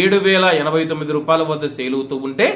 ఏడు వేల ఎనభై తొమ్మిది రూపాయల వద్ద సేలుతూ ఉంటే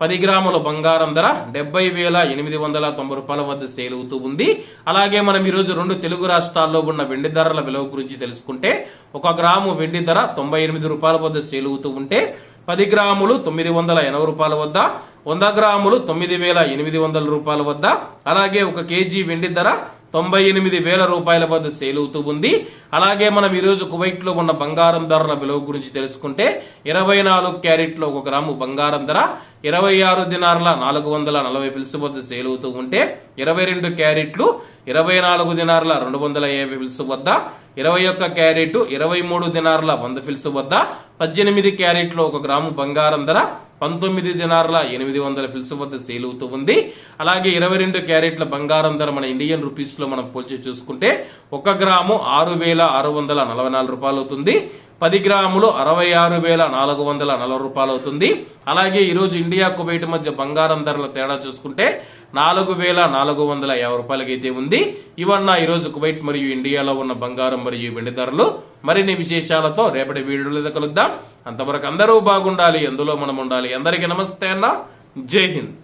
పది గ్రాముల బంగారం ధర డెబ్బై వేల ఎనిమిది వందల తొంభై రూపాయల వద్ద సేల్ అవుతూ ఉంది. అలాగే మనం ఈరోజు రెండు తెలుగు రాష్ట్రాల్లో ఉన్న వెండి ధరల విలువ గురించి తెలుసుకుంటే ఒక గ్రాము వెండి ధర తొంభై ఎనిమిది రూపాయల వద్ద సేల్ అవుతూ ఉంటే పది గ్రాములు తొమ్మిది వందల ఎనభై రూపాయల వద్ద వంద గ్రాములు తొమ్మిది వేల ఎనిమిది వందల రూపాయల వద్ద అలాగే ఒక కేజీ వెండి ధర తొంభై ఎనిమిది వేల రూపాయల వద్ద సేల్ అవుతూ ఉంది. అలాగే మనం ఈరోజు కువైట్లో ఉన్న బంగారం ధరల విలువ గురించి తెలుసుకుంటే ఇరవై నాలుగు క్యారెట్లో ఒక గ్రాము బంగారం ధర ఇరవై ఆరు దినార్ల నాలుగు వందల నలభై ఫిల్స్ వద్ద సేల్ అవుతూ ఉంటే ఇరవై రెండు క్యారెట్లు ఇరవై నాలుగు దినార్ల రెండు వందల యాభై ఫిల్స్ వద్ద ఇరవై ఒక్క క్యారెట్ ఇరవై మూడు దినార్ల వంద ఫిల్స్ వద్ద పద్దెనిమిది క్యారెట్లు ఒక గ్రాము బంగారం ధర పంతొమ్మిది దినార్ల ఎనిమిది వందల ఫిల్స్ వద్ద సేల్ అవుతూ ఉంది. అలాగే ఇరవై రెండు క్యారెట్ల బంగారం ధర మన ఇండియన్ రూపీస్లో మనం పోల్చి చూసుకుంటే ఒక గ్రాము ఆరు వేల ఆరు వందల నలభై నాలుగు రూపాయలు అవుతుంది. పది గ్రాములు అరవై ఆరు వేల నాలుగు వందల నలభై రూపాయలు అవుతుంది. అలాగే ఈరోజు ఇండియా కువైట్ మధ్య బంగారం ధరల తేడా చూసుకుంటే నాలుగు వేల నాలుగు వందల యాభై రూపాయలకి అయితే ఉంది. ఇవన్న ఈరోజు కువైట్ మరియు ఇండియాలో ఉన్న బంగారం మరియు వెండి ధరలు. మరిన్ని విశేషాలతో రేపటి వీడియోలో కలుద్దాం. అంతవరకు అందరూ బాగుండాలి అందులో మనం ఉండాలి. అందరికీ నమస్తే అన్న. జై హింద్.